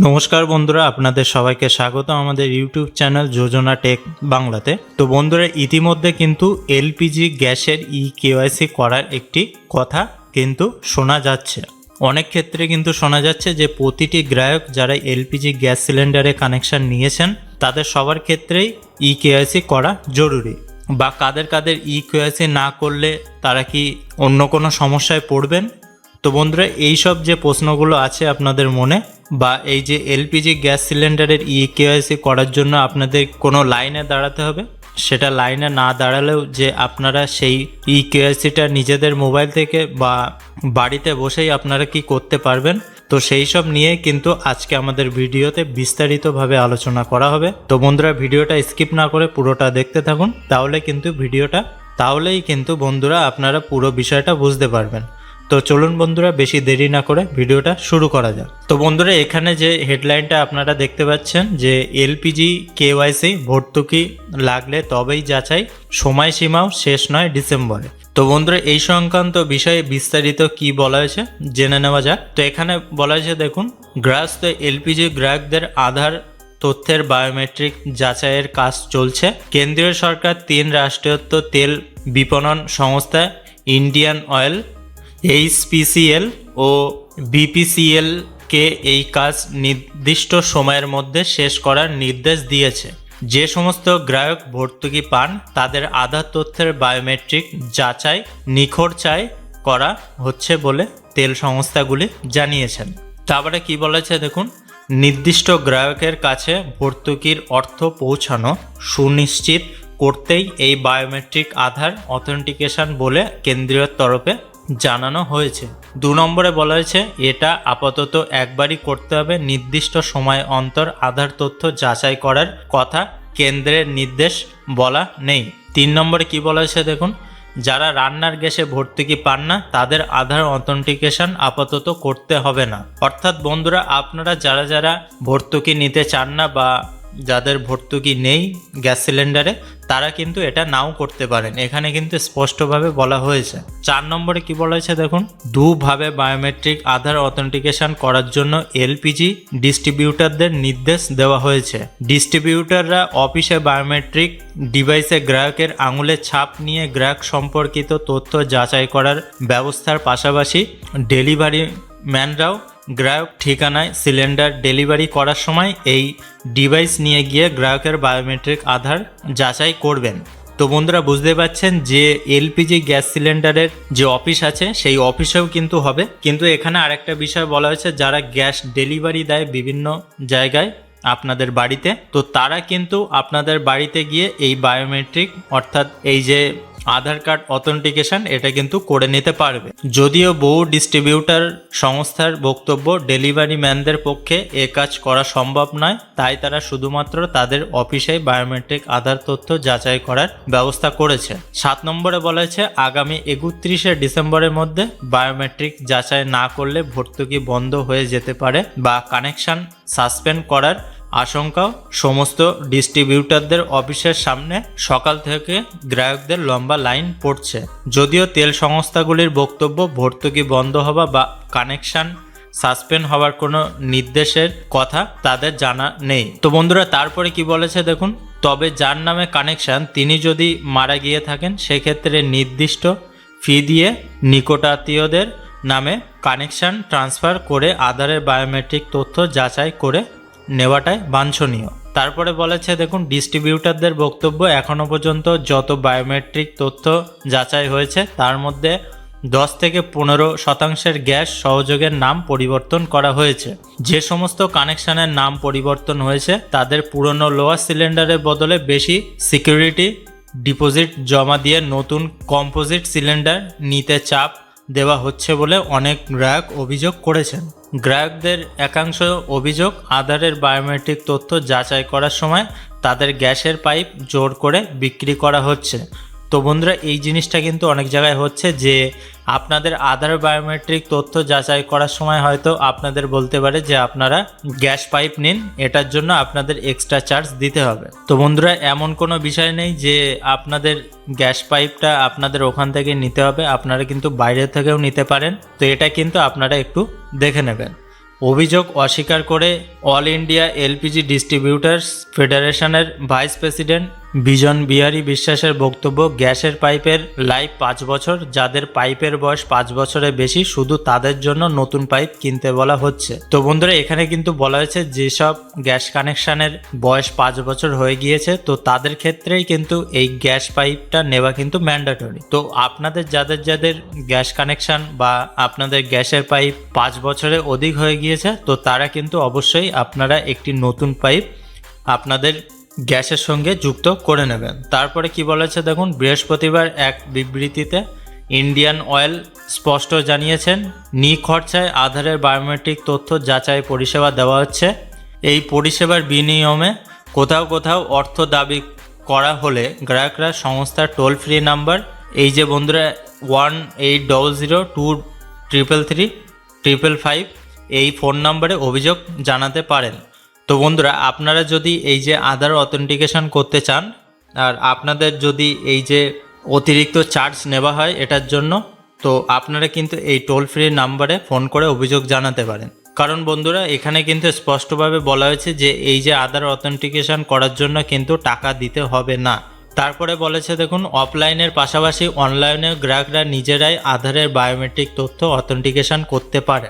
নমস্কার বন্ধুরা, আপনাদের সবাইকে স্বাগত আমাদের ইউটিউব চ্যানেল যোজনা টেক বাংলাতে। তো বন্ধুরা, ইতিমধ্যে কিন্তু এলপিজি গ্যাসের ই কেওয়াইসি করার একটি কথা কিন্তু শোনা যাচ্ছে। অনেক ক্ষেত্রে কিন্তু শোনা যাচ্ছে যে, প্রতিটি গ্রাহক যারা এলপিজি গ্যাস সিলিন্ডারে কানেকশন নিয়েছেন, তাদের সবার ক্ষেত্রেই ই কেওয়াইসি করা জরুরি। বা কাদের কাদের ই কেওয়াইসি না করলে তারা কি অন্য কোনো সমস্যায় পড়বেন? তো বন্ধুরা এই সব যে প্রশ্নগুলো আছে আপনাদের মনে বা এই যে এলপিজি গ্যাস সিলিন্ডারের ই কেওয়াইসি করার জন্য আপনাদের কোনো লাইনে দাঁড়াতে হবে? সেটা লাইনে না দাঁড়ালেও যে আপনারা সেই ই কেওয়াইসিটা নিজেদের মোবাইল থেকে বা বাড়িতে বসেই আপনারা কি করতে পারবেন? তো সেই সব নিয়ে কিন্তু আজকে আমাদের ভিডিওতে বিস্তারিতভাবে আলোচনা করা হবে। তো বন্ধুরা, ভিডিওটা স্কিপ না করে পুরোটা দেখতে থাকুন। তাহলে কিন্তু ভিডিওটা, তাহলেই কিন্তু বন্ধুরা আপনারা পুরো বিষয়টা বুঝতে পারবেন। তো চলুন বন্ধুরা, বেশি দেরি না করে ভিডিওটা শুরু করা যাক। তো বন্ধুরা, এখানে যে হেডলাইনটা আপনারা দেখতে পাচ্ছেন, যে এলপিজি, কেওয়াইসি ভর্তুকি লাগলে তবেই যাচাই, সময়সীমাও শেষ নয় ডিসেম্বরে। তো বন্ধুরা, এই সংক্রান্ত বিষয়ে বিস্তারিত কি বলা হয়েছে জেনে নেওয়া যাক। তো এখানে বলা হয়েছে, দেখুন, গ্রাহস্থ এলপিজি গ্রাহকদের আধার তথ্যের বায়োমেট্রিক যাচাইয়ের কাজ চলছে। কেন্দ্রীয় সরকার, তিন রাষ্ট্রায়ত্ত তেল বিপণন সংস্থা, ইন্ডিয়ান অয়েল এইচপিসিএল ও বিপিসিএল কে এই কাজ নির্দিষ্ট সময়ের মধ্যে শেষ করার নির্দেশ দিয়েছে। যে সমস্ত গ্রাহক ভর্তুকি পান, তাদের আধার তথ্যের বায়োমেট্রিক যাচাই নিখরচায় করা হচ্ছে বলে তেল সংস্থাগুলি জানিয়েছেন। তারপরে কি বলেছে দেখুন, নির্দিষ্ট গ্রাহকের কাছে ভর্তুকির অর্থ পৌঁছানো সুনিশ্চিত করতেই এই বায়োমেট্রিক আধার অথেন্টিকেশন বলে কেন্দ্রীয় তরফে জানানো হয়েছে। দু নম্বরে বলা হয়েছে, এটা আপাতত একবারই করতে হবে। নির্দিষ্ট সময় অন্তর আধার তথ্য যাচাই করার কথা কেন্দ্রের নির্দেশ বলা নেই। তিন নম্বরে কি বলা হয়েছে দেখুন, যারা রান্নার গ্যাসে ভর্তুকি পান না, তাদের আধার অথেন্টিকেশন আপাতত করতে হবে না। অর্থাৎ বন্ধুরা, আপনারা যারা যারা ভর্তুকি নিতে চান না বা যাদের ভর্তুকি নেই গ্যাস সিলিন্ডারে তারা কিন্তু এটা নাও করতে পারেন। এখানে কিন্তু স্পষ্টভাবে বলা হয়েছে। চার নম্বরে কি বলা হয়েছে দেখুন? দুভাবে বায়োমেট্রিক আধার অথেন্টিকেশন করার জন্য এলপিজি ডিস্ট্রিবিউটারদের নির্দেশ দেওয়া হয়েছে। ডিস্ট্রিবিউটাররা অফিসে বায়োমেট্রিক ডিভাইসে গ্রাহকের আঙুলের ছাপ নিয়ে গ্রাহক সম্পর্কিত তথ্য যাচাই করার ব্যবস্থার পাশাপাশি ডেলিভারি ম্যানরাও গ্রাহক ঠিকানায় সিলিন্ডার ডেলিভারি করার সময় এই ডিভাইস নিয়ে গিয়ে গ্রাহকের বায়োমেট্রিক আধার যাচাই করবেন। তো বন্ধুরা, বুঝতে পারছেন যে এলপিজি গ্যাস সিলিন্ডারের যে অফিস আছে, সেই অফিসেও কিন্তু হবে। কিন্তু এখানে আরেকটা বিষয় বলা হয়েছে, যারা গ্যাস ডেলিভারি দেয় বিভিন্ন জায়গায় আপনাদের বাড়িতে, তো তারা কিন্তু আপনাদের বাড়িতে গিয়ে এই বায়োমেট্রিক, অর্থাৎ এই যে আধার কার্ড অথেন্টিকেশন এটা কিন্তু করে নিতে পারবে। যদিও বহু ডিস্ট্রিবিউটার সংস্থার বক্তব্য ডেলিভারি ম্যানদের পক্ষে এ কাজ করা সম্ভব নয়, তাই তারা শুধুমাত্র তাদের অফিসে বায়োমেট্রিক আধার তথ্য যাচাই করার ব্যবস্থা করেছে। সাত নম্বরে বলা হয়েছে আগামী একত্রিশে ডিসেম্বরের মধ্যে বায়োমেট্রিক যাচাই না করলে ভর্তুকি বন্ধ হয়ে যেতে পারে বা কানেকশন সাসপেন্ড করার আশঙ্কাও সমস্ত ডিস্ট্রিবিউটারদের অফিসের সামনে সকাল থেকে গ্রাহকদের লম্বা লাইন পড়ছে। যদিও তেল সংস্থাগুলির বক্তব্য ভর্তুকি বন্ধ হওয়া বা কানেকশন সাসপেন্ড হওয়ার কোনো নির্দেশের কথা তাদের জানা নেই। তো বন্ধুরা, তারপরে কি বলেছে দেখুন? তবে যার নামে কানেকশন, তিনি যদি মারা গিয়ে থাকেন, সেক্ষেত্রে নির্দিষ্ট ফি দিয়ে নিকটাত্মীয়দের নামে কানেকশন ট্রান্সফার করে আধারের বায়োমেট্রিক তথ্য যাচাই করে নেওয়াটাই বাঞ্ছনীয়। তারপরে বলেছে, দেখুন ডিস্ট্রিবিউটারদের বক্তব্য এখনও পর্যন্ত যত বায়োমেট্রিক তথ্য যাচাই হয়েছে, তার মধ্যে দশ থেকে পনেরো শতাংশের গ্যাস সহযোগের নাম পরিবর্তন করা হয়েছে। যে সমস্ত কানেকশনের নাম পরিবর্তন হয়েছে, তাদের পুরনো লোয়ার সিলিন্ডারের বদলে বেশি সিকিউরিটি ডিপোজিট জমা দিয়ে নতুন কম্পোজিট সিলিন্ডার নিতে চাপ দেওয়া হচ্ছে বলে অনেক গ্রাহক অভিযোগ করেছেন। গ্রাহকদের একাংশ অভিযোগ, আধারের বায়োমেট্রিক তথ্য যাচাই করার সময় তাদের গ্যাসের পাইপ জোর করে বিক্রি করা হচ্ছে। তো বন্ধুরা, এই জিনিসটা কিন্তু অনেক জায়গায় হচ্ছে যে আপনাদের আধার বায়োমেট্রিক তথ্য যাচাই করার সময় হয়তো আপনাদের বলতে পারে যে আপনারা গ্যাস পাইপ নিন, এটার জন্য আপনাদের এক্সট্রা চার্জ দিতে হবে। তো বন্ধুরা, এমন কোনো বিষয় নেই যে আপনাদের গ্যাস পাইপটা আপনাদের ওখান থেকে নিতে হবে, আপনারা কিন্তু বাইরে থেকেও নিতে পারেন। তো এটা কিন্তু আপনারা একটু দেখে নেবেন। অভিযোগ অস্বীকার করে অল ইন্ডিয়া এলপিজি ডিস্ট্রিবিউটার্স ফেডারেশনের ভাইস প্রেসিডেন্ট বিজন বিহারী বিশ্বাসের বক্তব্য, গ্যাসের পাইপের লাইফ পাঁচ বছর, যাদের পাইপের বয়স পাঁচ বছরের বেশি, শুধু তাদের জন্য নতুন পাইপ কিনতে বলা হচ্ছে। তো বন্ধুরা, এখানে কিন্তু বলা হয়েছে, যেসব গ্যাস কানেকশনের বয়স পাঁচ বছর হয়ে গিয়েছে, তো তাদের ক্ষেত্রেই কিন্তু এই গ্যাস পাইপটা নেওয়া কিন্তু ম্যান্ডেটরি। তো আপনাদের যাদের যাদের গ্যাস কানেকশন বা আপনাদের গ্যাসের পাইপ পাঁচ বছরে অধিক হয়ে গিয়েছে, তো তারা কিন্তু অবশ্যই আপনারা একটি নতুন পাইপ আপনাদের গ্যাসের সঙ্গে যুক্ত করে নেবেন। তারপরে কি বলেছে দেখুন, বৃহস্পতিবার এক বিবৃতিতে ইন্ডিয়ান অয়েল স্পষ্ট জানিয়েছেন নিখরচায় আধারের বায়োমেট্রিক তথ্য যাচাই পরিষেবা দেওয়া হচ্ছে। এই পরিষেবার বিনিয়মে কোথাও কোথাও অর্থ দাবি করা হলে গ্রাহকরা সংস্থার টোল ফ্রি নাম্বার, এই যে বন্ধুরা one eight double zero two triple three triple five এই ফোন নম্বরে অভিযোগ জানাতে পারেন। তো বন্ধুরা, আপনারা যদি এই যে আধার অথেন্টিকেশন করতে চান, আর আপনাদের যদি এই যে অতিরিক্ত চার্জ নেওয়া হয় এটার জন্য, তো আপনারা কিন্তু এই টোল ফ্রি নাম্বারে ফোন করে অভিযোগ জানাতে পারেন। কারণ বন্ধুরা, এখানে কিন্তু স্পষ্টভাবে বলা হয়েছে যে এই যে আধার অথেন্টিকেশন করার জন্য কিন্তু টাকা দিতে হবে না। তারপরে বলেছে, দেখুন অফলাইনের পাশাপাশি অনলাইনে গ্রাহকরা নিজেরাই আধারের বায়োমেট্রিক তথ্য অথেন্টিকেশন করতে পারে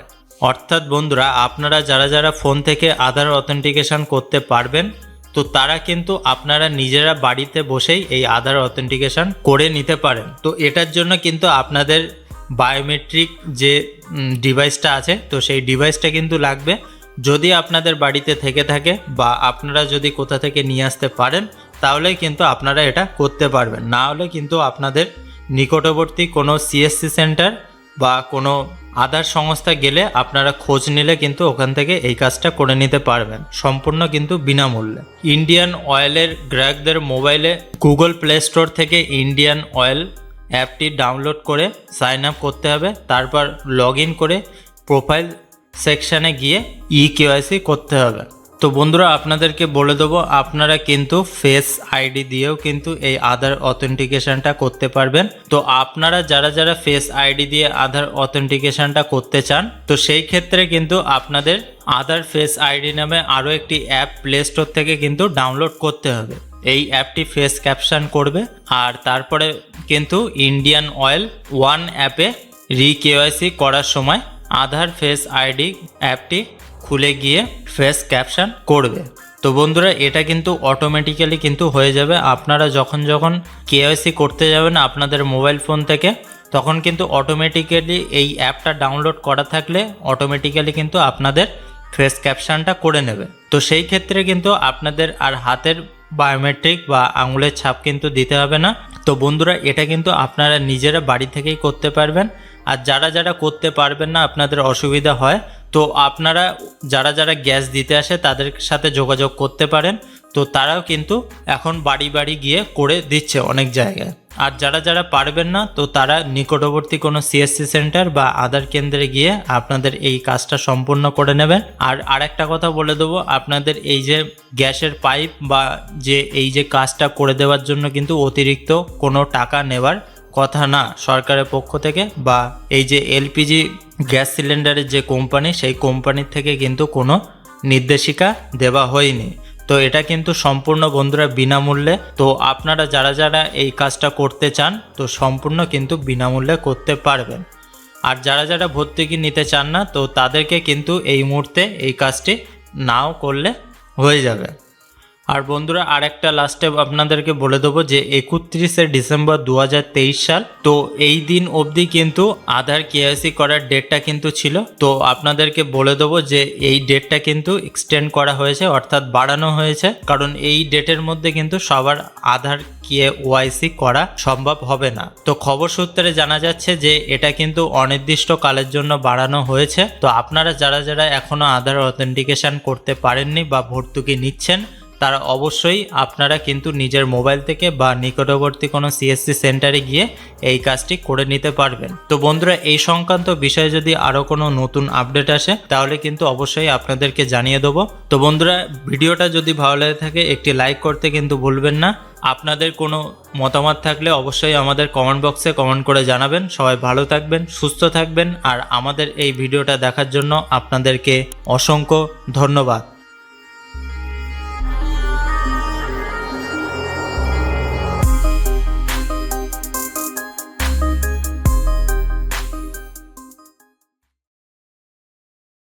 অর্থাৎ বন্ধুরা, আপনারা যারা যারা ফোন থেকে আধার অথেন্টিকেশন করতে পারবেন, তো তারা কিন্তু আপনারা নিজেরা বাড়িতে বসেই এই আধার অথেন্টিকেশন করে নিতে পারেন। তো এটার জন্য কিন্তু আপনাদের বায়োমেট্রিক যে ডিভাইসটা আছে, তো সেই ডিভাইসটা কিন্তু লাগবে। যদি আপনাদের বাড়িতে থেকে থাকে বা আপনারা যদি কোথা থেকে নিয়ে আসতে পারেন, তাহলে কিন্তু আপনারা এটা করতে পারবেন। না হলে কিন্তু আপনাদের নিকটবর্তী কোনো সিএসসি সেন্টার বা কোনো আধার সংস্থা গেলে আপনারা খোঁজ নিলে কিন্তু ওখান থেকে এই কাজটা করে নিতে পারবেন, সম্পূর্ণ কিন্তু বিনামূল্যে। ইন্ডিয়ান অয়েলের গ্রাহকদের মোবাইলে গুগল প্লে স্টোর থেকে ইন্ডিয়ান অয়েল অ্যাপটি ডাউনলোড করে সাইন আপ করতে হবে, তারপর লগ করে প্রোফাইল সেকশানে গিয়ে ই কেওয়াইসি করতে হবে। তো বন্ধুরা, আপনাদেরকে বলে দেবো, আপনারা কিন্তু ফেস আইডি দিয়েও কিন্তু এই আধার অথেন্টিকেশনটা করতে পারবেন। তো আপনারা যারা যারা ফেস আইডি দিয়ে আধার অথেন্টিকেশনটা করতে চান, তো সেই ক্ষেত্রে কিন্তু আপনাদের আধার ফেস আইডি নামে আরও একটি অ্যাপ প্লে স্টোর থেকে কিন্তু ডাউনলোড করতে হবে। এই অ্যাপটি ফেস ক্যাপশন করবে, আর তারপরে কিন্তু ইন্ডিয়ান অয়েল ওয়ান অ্যাপে রি কেওয়াইসি করার সময় আধার ফেস আইডি অ্যাপটি খুলে গিয়ে ফেস ক্যাপশন করবে। তো বন্ধুরা, এটা কিন্তু অটোমেটিক্যালি কিন্তু হয়ে যাবে। আপনারা যখন যখন কেওয়াইসি করতে যাবেন আপনাদের মোবাইল ফোন থেকে, তখন কিন্তু অটোমেটিক্যালি এই অ্যাপটা ডাউনলোড করা থাকলে অটোমেটিক্যালি কিন্তু আপনাদের ফেস ক্যাপশনটা করে নেবে। তো সেই ক্ষেত্রে কিন্তু আপনাদের আর হাতের বায়োমেট্রিক বা আঙুলের ছাপ কিন্তু দিতে হবে না। তো বন্ধুরা, এটা কিন্তু আপনারা নিজেরা বাড়ি থেকেই করতে পারবেন। আর যারা যারা করতে পারবেন না, আপনাদের অসুবিধা হয় তো আপনারা যারা যারা গ্যাস দিতে আসে তাদের সাথে যোগাযোগ করতে পারেন। তো তারাও কিন্তু এখন বাড়ি বাড়ি গিয়ে করে দিচ্ছে অনেক জায়গায়। আর যারা যারা পারবেন না, তো তারা নিকটবর্তী কোনো সিএসসি সেন্টার বা আধার কেন্দ্রে গিয়ে আপনাদের এই কাজটা সম্পূর্ণ করে নেবেন। আর আরেকটা কথা বলে দেবো, আপনাদের এই যে গ্যাসের পাইপ বা যে এই যে কাজটা করে দেওয়ার জন্য কিন্তু অতিরিক্ত কোনো টাকা নেওয়ার কথা না সরকারের পক্ষ থেকে বা এই যে এলপিজি গ্যাস সিলিন্ডারের যে কোম্পানি, সেই কোম্পানির থেকে কিন্তু কোনো নির্দেশিকা দেওয়া হয়নি। তো এটা কিন্তু সম্পূর্ণ বন্ধুরা বিনামূল্যে। তো আপনারা যারা যারা এই কাজটা করতে চান, তো সম্পূর্ণ কিন্তু বিনামূল্যে করতে পারবেন। আর যারা যারা ভর্তুকি নিতে চান না, তো তাদেরকে কিন্তু এই মুহূর্তে এই কাজটি নাও করলে হয়ে যাবে। আর বন্ধুরা আর আরেকটা লাস্টে আপনাদেরকে বলে দেবো যে একত্রিশে ডিসেম্বর দু হাজার তেইশ সাল, তো এই দিন অবধি কিন্তু আধার কেআইসি করার ডেটটা কিন্তু ছিল। তো আপনাদেরকে বলে দেবো যে এই ডেটটা কিন্তু এক্সটেন্ড করা হয়েছে, অর্থাৎ বাড়ানো হয়েছে, কারণ এই ডেটের মধ্যে কিন্তু সবার আধার কে ওয়াইসি করা সম্ভব হবে না। তো খবর সূত্রে জানা যাচ্ছে যে এটা কিন্তু অনির্দিষ্ট কালের জন্য বাড়ানো হয়েছে। তো আপনারা যারা যারা এখনও আধার অথেন্টিকেশন করতে পারেননি বা ভর্তুকি নিচ্ছেন তারা অবশ্যই আপনারা কিন্তু নিজের মোবাইল থেকে বা নিকটবর্তী কোনো সিএসসি সেন্টারে গিয়ে এই কাজটি করে নিতে পারবেন। তো বন্ধুরা, এই সংক্রান্ত বিষয়ে যদি আরও কোনো নতুন আপডেট আসে, তাহলে কিন্তু অবশ্যই আপনাদেরকে জানিয়ে দেবো। তো বন্ধুরা, ভিডিওটা যদি ভালো লাগে থাকে, একটি লাইক করতে কিন্তু ভুলবেন না। আপনাদের কোনো মতামত থাকলে অবশ্যই আমাদের কমেন্ট বক্সে কমেন্ট করে জানাবেন। সবাই ভালো থাকবেন, সুস্থ থাকবেন, আর আমাদের এই ভিডিওটা দেখার জন্য আপনাদেরকে অসংখ্য ধন্যবাদ।